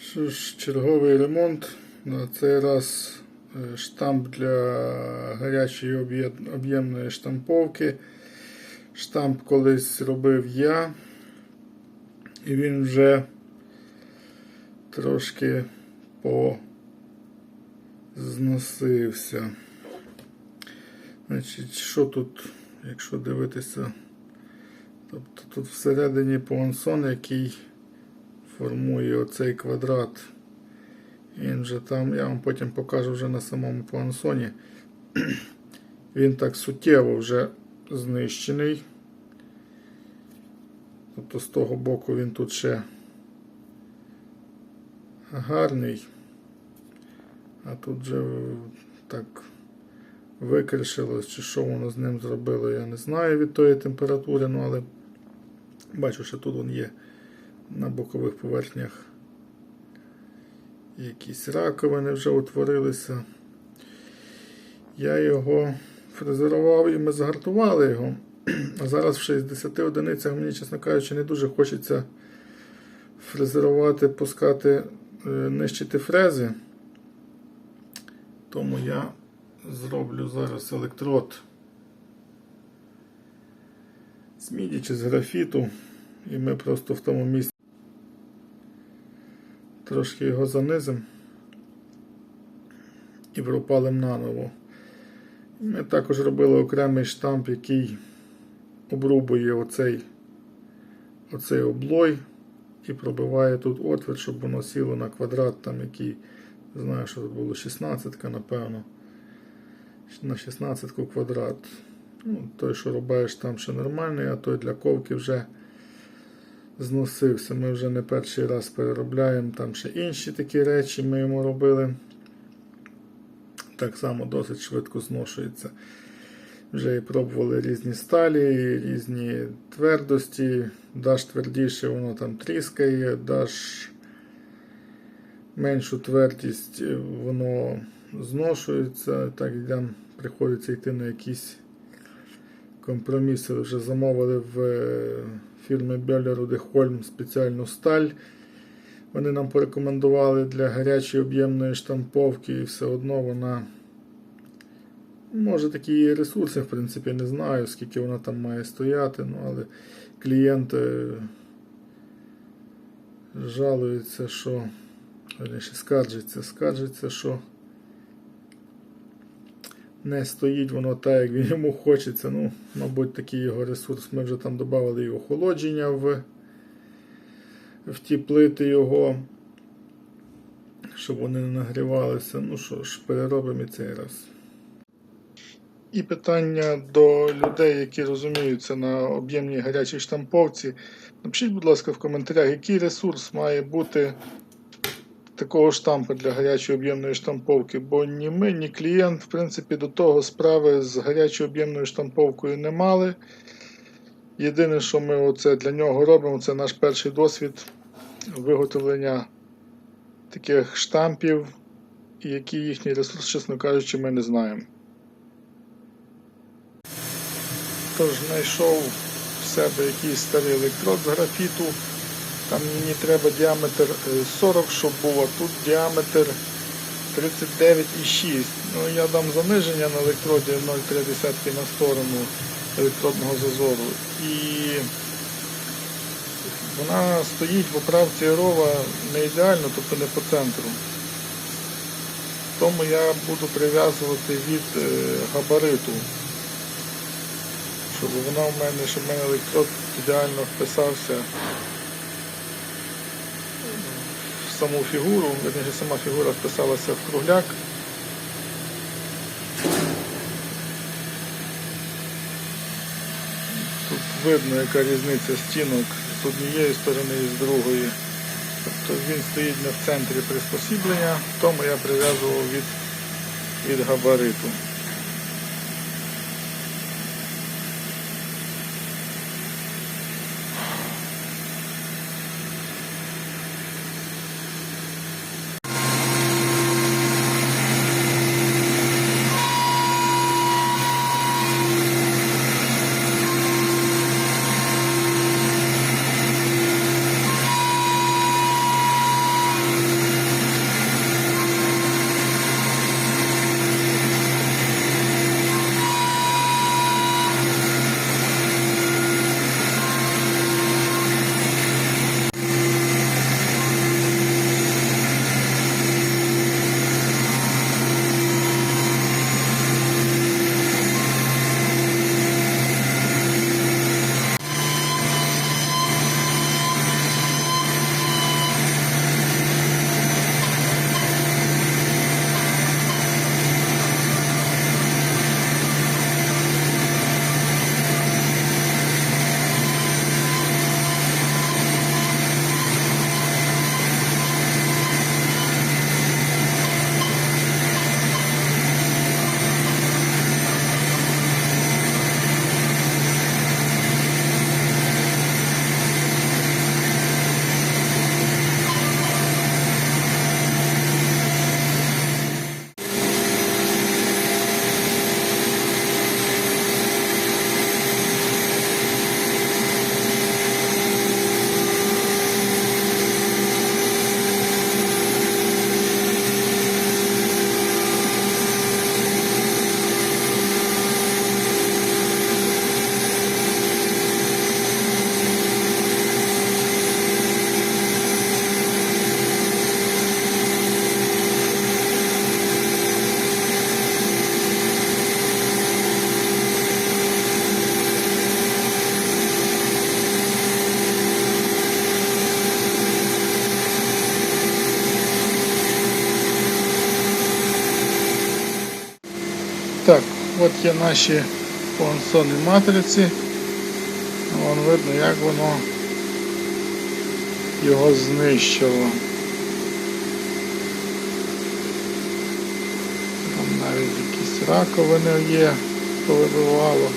Що ж, черговий ремонт. На цей раз е, штамп для гарячої об'ємної штамповки. Штамп колись робив я. І він вже трошки позносився. Значить, що тут, якщо дивитися, тобто тут всередині понсон, який формує оцей квадрат. Він вже там, я вам потім покажу вже на самому плансоні. Він так суттєво вже знищений. Тобто з того боку він тут ще гарний. А тут вже так викришилось, чи що воно з ним зробило, я не знаю від тої температури, ну але бачу, що тут він є на бокових поверхнях якісь раковини вже утворилися. Я його фрезерував і ми згартували його. А зараз в 60 одиницях мені, чесно кажучи, не дуже хочеться фрезерувати, пускати, е, нищити фрези. Тому я зроблю зараз електрод з міді чи з графіту. І ми просто в тому місці трошки його занизимо і пропалимо наново. Ми також робили окремий штамп, який обрубує оцей, оцей облой і пробиває тут отвір, щоб воно сіло на квадрат, там який, знаю, що тут було 16, напевно. На 16 квадрат. Ну, той, що робиш там ще нормальний, а той для ковки вже зносився. Ми вже не перший раз переробляємо. Там ще інші такі речі ми йому робили. Так само досить швидко зношується. Вже і пробували різні сталі, різні твердості. Даш твердіше, воно там тріскає, даш меншу твердість, воно зношується. Так йдем, приходиться йти на якісь компроміси. Вже замовили в фірми Бьолер Дехольм спеціальну сталь. Вони нам порекомендували для гарячої об'ємної штамповки, і все одно вона. Може такі ресурси, в принципі, не знаю, скільки вона там має стояти, ну, але клієнт жалується, що скаржиться, скаржиться, що не стоїть воно так, як він йому хочеться. Ну, мабуть, такий його ресурс. Ми вже там додали і охолодження в, в ті плити його, щоб вони не нагрівалися. Ну що ж, переробимо і цей раз. І питання до людей, які розуміються на об'ємній гарячій штамповці. Напишіть, будь ласка, в коментарях, який ресурс має бути такого штампу для гарячої об'ємної штамповки, бо ні ми, ні клієнт, в принципі, до того справи з гарячою об'ємною штамповкою не мали. Єдине, що ми оце для нього робимо, це наш перший досвід виготовлення таких штампів, і який їхній ресурс, чесно кажучи, ми не знаємо. Тож знайшов в себе якийсь старий електрод з графіту. Там мені треба діаметр е, 40, щоб був, а тут діаметр 39,6. Ну, я дам заниження на електроді 0,3 на сторону електродного зазору. І вона стоїть в оправці рова не ідеально, тобто не по центру. Тому я буду прив'язувати від е, габариту щоб вона в мене, щоб в мене електрод ідеально вписався саму фігуру, верніше сама фігура вписалася в кругляк. Тут видно, яка різниця стінок з однієї сторони і з другої. Тобто він стоїть не в центрі приспосіблення, тому я прив'язував від, від габариту. От є наші понсони матриці. Вон видно, як воно його знищило. Там навіть якісь раковини є, повибивало.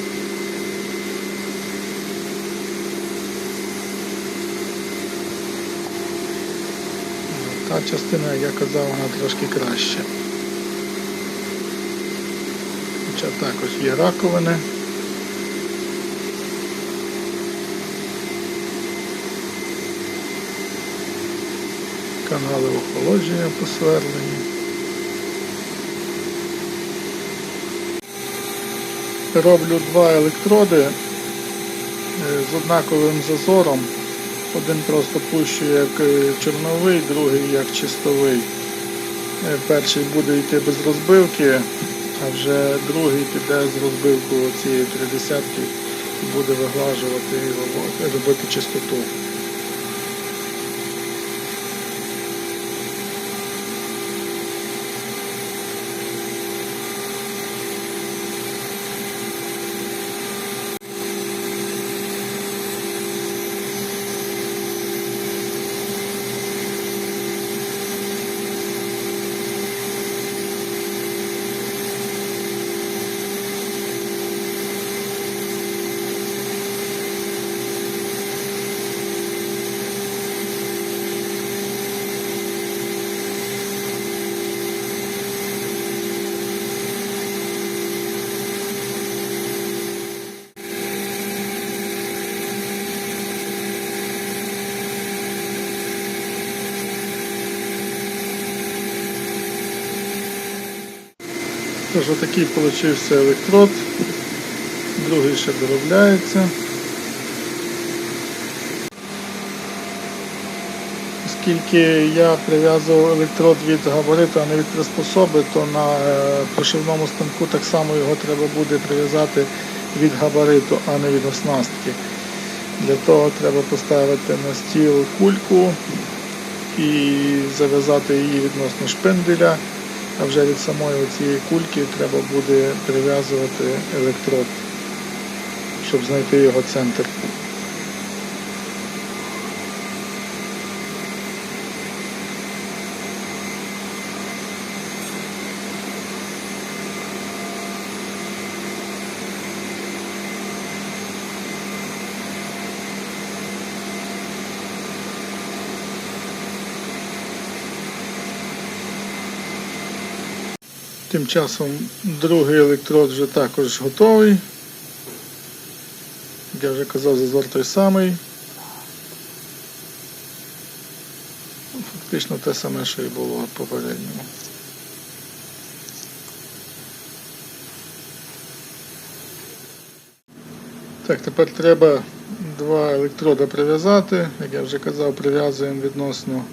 Та частина, як я казав, вона трошки краще. Хоча також є раковини. Канали охолодження посверлені. Роблю два електроди е, з однаковим зазором. Один просто пущу як е, чорновий, другий як чистовий. Е, Перший буде йти без розбивки, а вже другий піде з розбивкою цієї 30 і буде виглажувати і робити чистоту. Тож отакий получився електрод, другий ще доробляється. Оскільки я прив'язував електрод від габариту, а не від приспособи, то на е, прошивному станку так само його треба буде прив'язати від габариту, а не від оснастки. Для того треба поставити на стіл кульку і зав'язати її відносно шпинделя. А вже від самої цієї кульки треба буде прив'язувати електрод, щоб знайти його центр. Тим часом другий електрод вже також готовий. Як я вже казав, зазор той самий. Фактично те саме, що і було попередньому. Так, тепер треба два електрода прив'язати. Як я вже казав, прив'язуємо відносно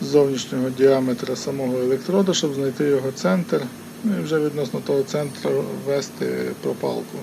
зовнішнього діаметра самого електрода, щоб знайти його центр. Ну і вже відносно того центру ввести пропалку.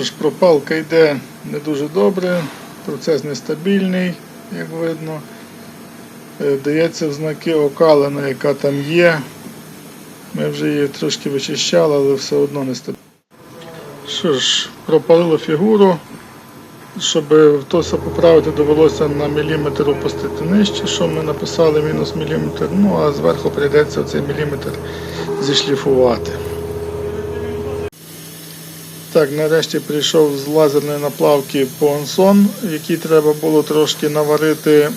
Тож пропалка йде не дуже добре, процес нестабільний, як видно. Е, Дається в знаки окалина, яка там є. Ми вже її трошки вичищали, але все одно нестабільно. Що ж, пропалило фігуру. щоб то все поправити, довелося на міліметр опустити нижче, що ми написали мінус міліметр. Ну а зверху прийдеться цей міліметр зішліфувати. Так, нарешті прийшов з лазерної наплавки Понсон, який треба було трошки наварити,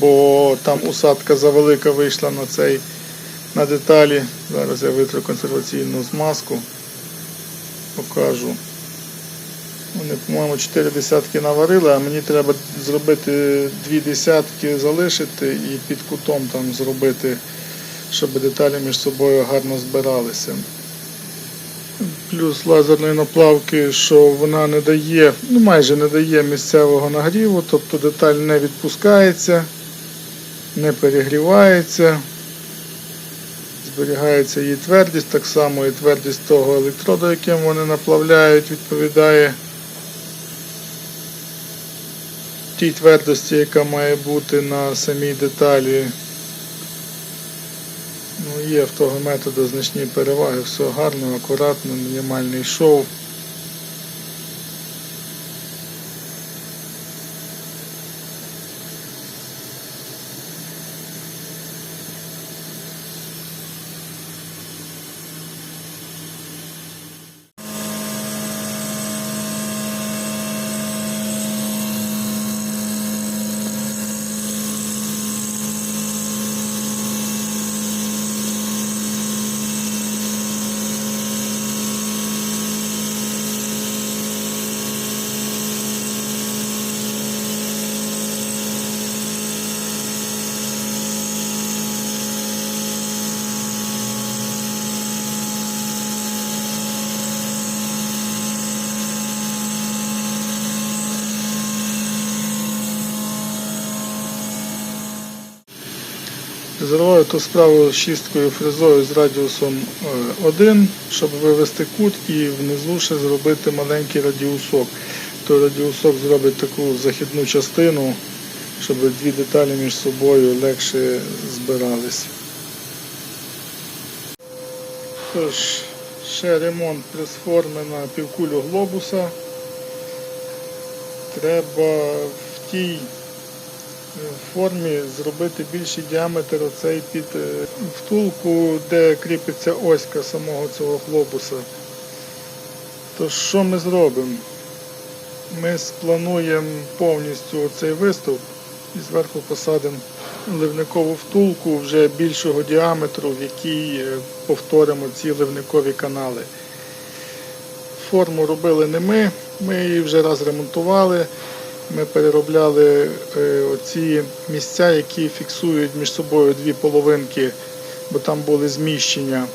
бо там усадка завелика вийшла на цей на деталі. Зараз я витру консерваційну змазку, покажу. Вони, по-моєму, 4 десятки наварили, а мені треба зробити 2 десятки залишити і під кутом там зробити, щоб деталі між собою гарно збиралися. Плюс лазерної наплавки, що вона не дає, ну майже не дає місцевого нагріву, тобто деталь не відпускається, не перегрівається, зберігається її твердість, так само і твердість того електроду, яким вони наплавляють, відповідає тій твердості, яка має бути на самій деталі. Ну, є в того методу значні переваги, все гарно, акуратно, мінімальний шов. Зриваю ту справу шісткою фрезою з радіусом е, 1, щоб вивести кут і внизу ще зробити маленький радіусок. Той радіусок зробить таку західну частину, щоб дві деталі між собою легше збирались. Тож, ще ремонт прес-форми на півкулю глобуса. Треба в тій формі зробити більший діаметр оцей під е, втулку, де кріпиться оська самого цього глобуса. Тож що ми зробимо? Ми сплануємо повністю цей виступ і зверху посадимо ливникову втулку вже більшого діаметру, в якій е, повторимо ці ливникові канали. Форму робили не ми, ми її вже раз ремонтували. Ми переробляли е, оці місця, які фіксують між собою дві половинки, бо там були зміщення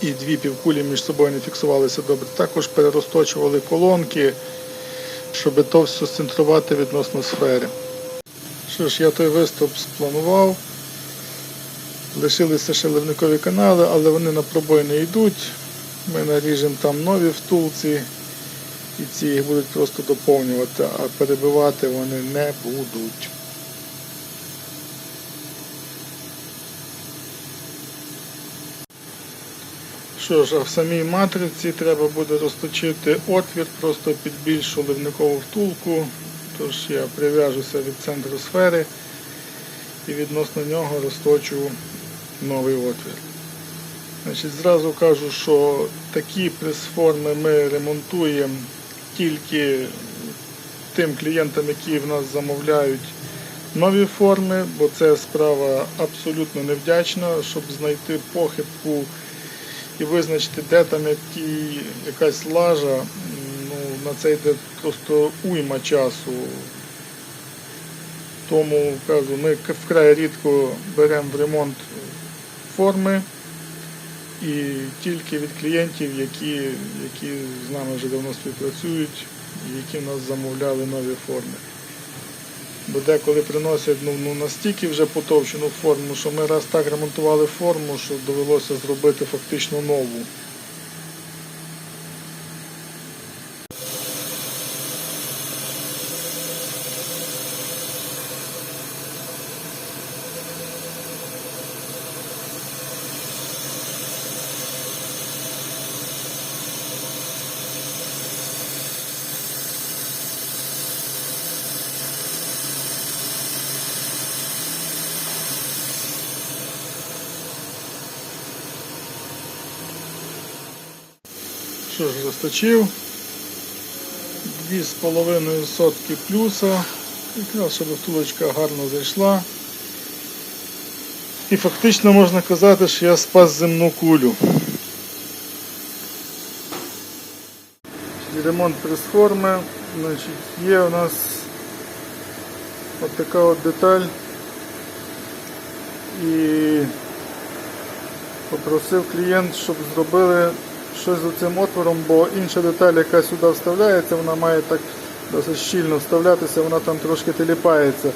і дві півкулі між собою не фіксувалися добре. Також перерозточували колонки, щоб то все центрувати відносно сфери. Що ж, я той виступ спланував. Лишилися ще ливникові канали, але вони на пробой не йдуть. Ми наріжемо там нові втулці. І ці їх будуть просто доповнювати, а перебивати вони не будуть. Що ж, а в самій матриці треба буде розточити отвір просто під більшу ливникову втулку. Тож я прив'яжуся від центру сфери і відносно нього розточу новий отвір. Значить, Зразу кажу, що такі прес-форми ми ремонтуємо тільки тим клієнтам, які в нас замовляють нові форми, бо це справа абсолютно невдячна, щоб знайти похибку і визначити, де там які, якась лажа. Ну, на це йде просто уйма часу. Тому кажу, ми вкрай рідко беремо в ремонт форми. І тільки від клієнтів, які, які з нами вже давно співпрацюють, які в нас замовляли нові форми. Бо деколи приносять ну, ну, настільки вже потовчену форму, що ми раз так ремонтували форму, що довелося зробити фактично нову. З половиною сотки плюса. Якраз, щоб втулочка гарно зайшла. І фактично можна казати, що я спас земну кулю. Ремонт пресформи. Значить, є у нас от така от деталь. І попросив клієнт, щоб зробили щось з цим отвором, бо інша деталь, яка сюди вставляється, вона має так досить щільно вставлятися, вона там трошки теліпається.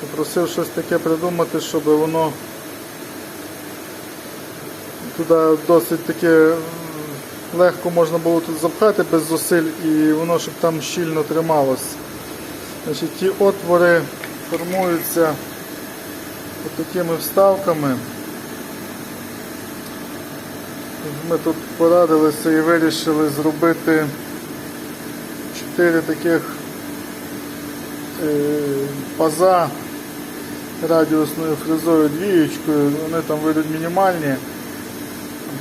Попросив щось таке придумати, щоб воно туди досить таке легко можна було тут запхати без зусиль і воно щоб там щільно трималось. Значить, ті отвори формуються такими вставками. Ми тут порадилися і вирішили зробити чотири таких е, паза радіусною фрезою двієчкою. Вони там вийдуть мінімальні.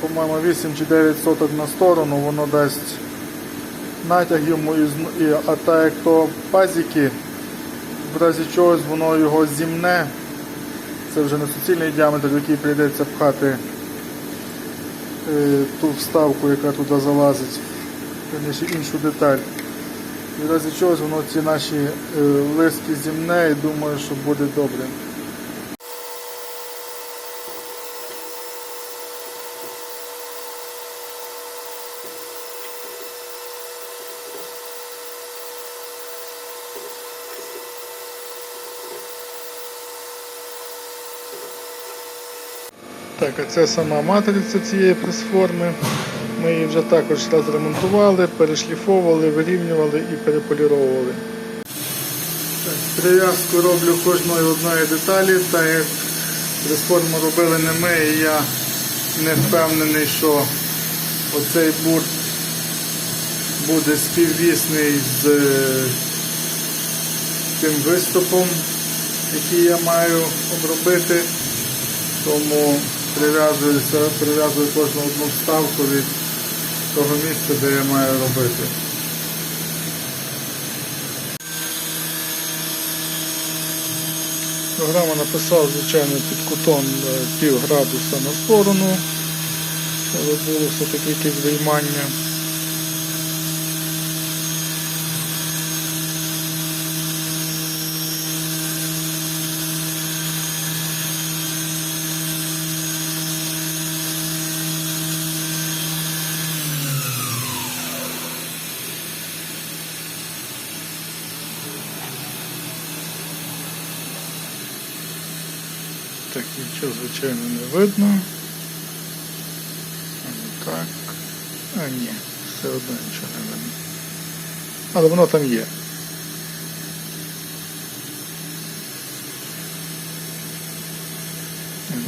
По-моєму, 8 чи 9 соток на сторону, воно дасть натяг йому, і, а так як то пазики, в разі чогось воно його зімне. Це вже не суцільний діаметр, який прийдеться пхати ту вставку, яка туди залазить, іншу деталь. І в разі чогось воно ці наші е, лиски зімне і думаю, що буде добре. Так, а це сама матриця цієї пресформи. Ми її вже також раз ремонтували, перешліфовували, вирівнювали і переполіровували. Прив'язку роблю кожної одної деталі, так як пресформу робили не ми, і я не впевнений, що оцей бурт буде співвісний з е, тим виступом, який я маю обробити. Тому прив'язуюся, прив'язую кожну одну вставку від того місця, де я маю робити. Програма написав, звичайно, під кутом е, пів градуса на сторону, щоб було все-таки якесь виймання. Так, нічого, звичайно, не видно. Так. А ні, все одно нічого не видно. Але воно там є.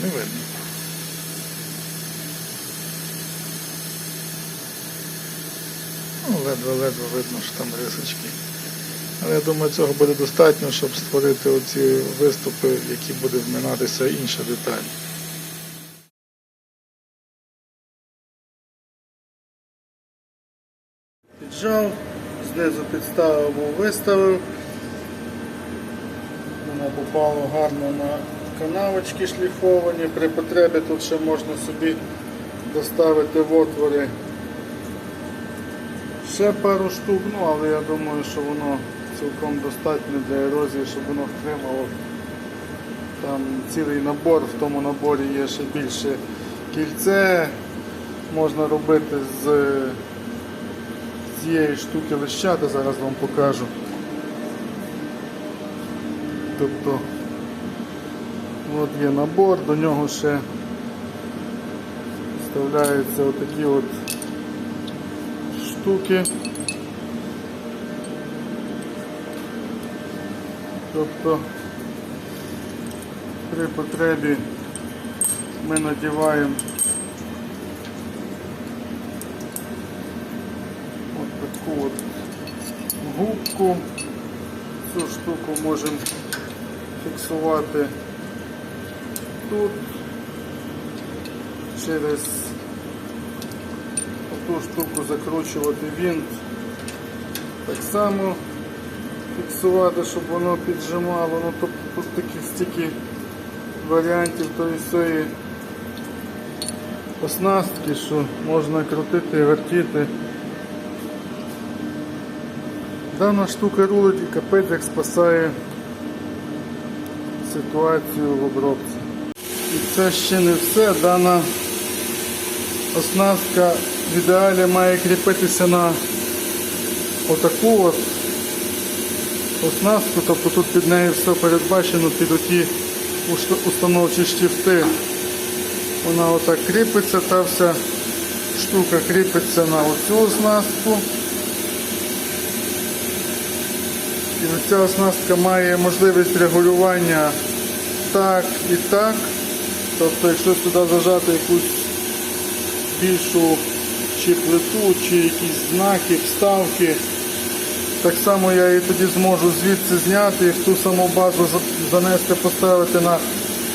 Не видно. Ну, ледве-ледве видно, що там рисочки. Але я думаю, цього буде достатньо, щоб створити оці виступи, які буде вминатися інша деталь. Піджав, знизу підставив, виставив. Воно попало гарно на канавочки шліфовані. При потребі тут ще можна собі доставити в отвори ще пару штук, ну але я думаю, що воно цілком достатньо для ерозії, щоб воно втримало. Там цілий набор, в тому наборі є ще більше кільце. Можна робити з цієї штуки лищата, зараз вам покажу. Тобто от є набор, до нього ще вставляються отакі от штуки. Тобто при потребі ми надіваємо от таку от губку. Цю штуку можемо фіксувати тут через ту штуку закручувати винт. Так само фіксувати, щоб воно піджимало. Ну, тобто тут стільки варіантів тої всієї оснастки, що можна крутити і вертіти. Дана штука рулить і капець як спасає ситуацію в обробці. І це ще не все. Дана оснастка в ідеалі має кріпитися на отаку от оснастку, тобто тут під нею все передбачено під оті установчі штифти. Вона отак кріпиться, та вся штука кріпиться на оцю оснастку. І ця оснастка має можливість регулювання так і так. Тобто, якщо сюди зажати якусь більшу чи плиту, чи якісь знаки, вставки, так само я її тоді зможу звідси зняти і в ту саму базу за- занести, поставити на,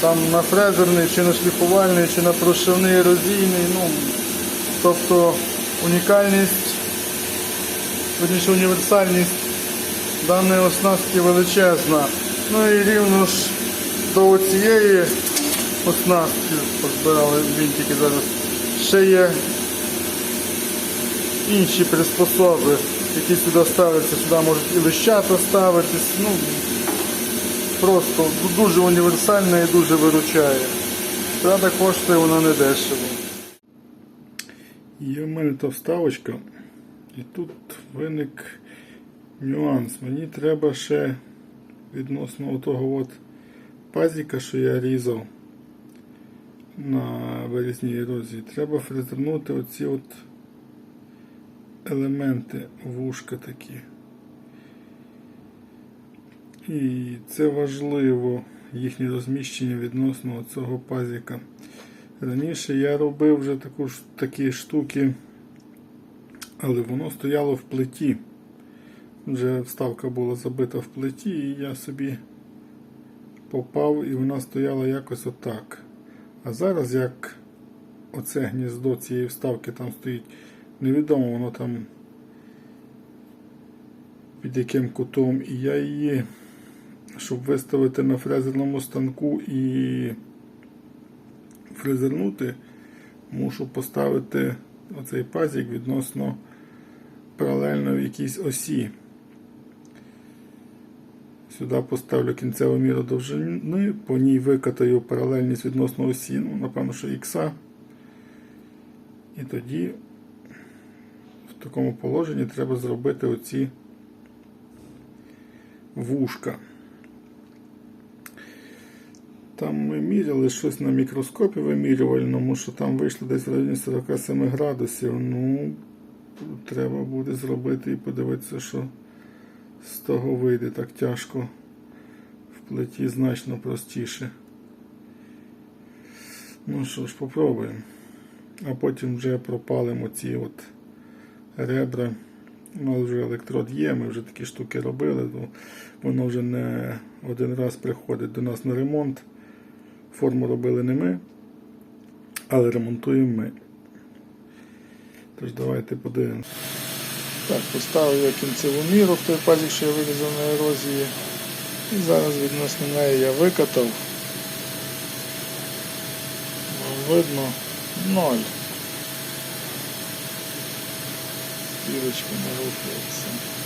там, на фрезерний, чи на шліфувальний, чи на прошивний розійний. Ну, тобто унікальність, верніше універсальність даної оснастки величезна. Ну і рівно ж до цієї оснастки позбирали вінтики зараз. Ще є інші приспособи, які сюди ставляться, сюди можуть і лищата ставитись. Ну, просто дуже універсальна і дуже виручає. Правда, коштує вона не дешево. Є в мене та вставочка, і тут виник нюанс. Мені треба ще відносно того от пазіка, що я різав на вирізній ерозії, треба фрезернути оці от елементи, вушка такі. І це важливо, їхнє розміщення відносно цього пазіка. Раніше я робив вже таку, такі штуки, але воно стояло в плиті. Вже вставка була забита в плиті, і я собі попав, і вона стояла якось отак. А зараз як оце гніздо цієї вставки там стоїть, невідомо воно там під яким кутом. І я її, щоб виставити на фрезерному станку і фрезернути, мушу поставити оцей пазик відносно паралельно в якійсь осі. Сюди поставлю кінцеву міру довжини, по ній викатаю паралельність відносно осі, ну, напевно, що ікса. І тоді в такому положенні треба зробити оці вушка. Там ми міряли щось на мікроскопі вимірювальному, що там вийшло десь в районі 47 градусів. Ну, треба буде зробити і подивитися, що з того вийде так тяжко. В плиті значно простіше. Ну що ж, попробуємо. А потім вже пропалимо ці от ребра. У нас вже електрод є, ми вже такі штуки робили, воно вже не один раз приходить до нас на ремонт. Форму робили не ми, але ремонтуємо ми. Тож давайте подивимося. Так, поставив я кінцеву міру в той пазик, що я вирізав на ерозії. І зараз відносно неї я викатав. Видно ноль. Deus que morou.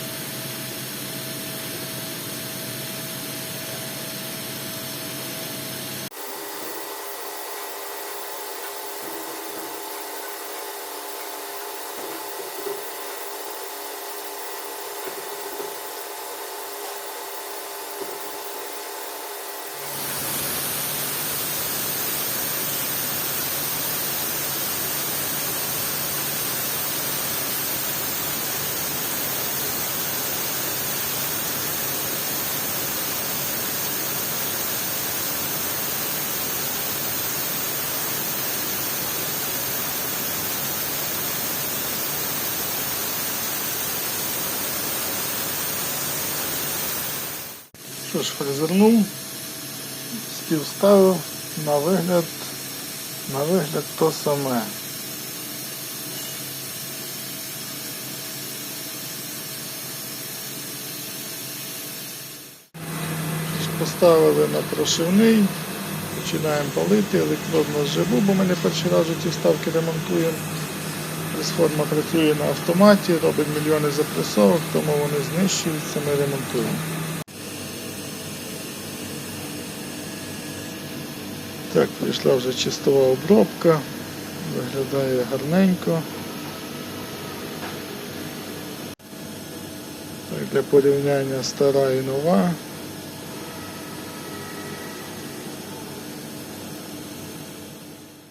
Що призирнув, співставив на вигляд, на вигляд то саме. Поставили на прошивний, починаємо палити, електродно живу, бо ми не перший раз ці вставки ремонтуємо. Пресформа працює на автоматі, робить мільйони запресовок, тому вони знищуються, ми ремонтуємо. Так, прийшла вже чистова обробка, виглядає гарненько. Так, Для порівняння стара і нова.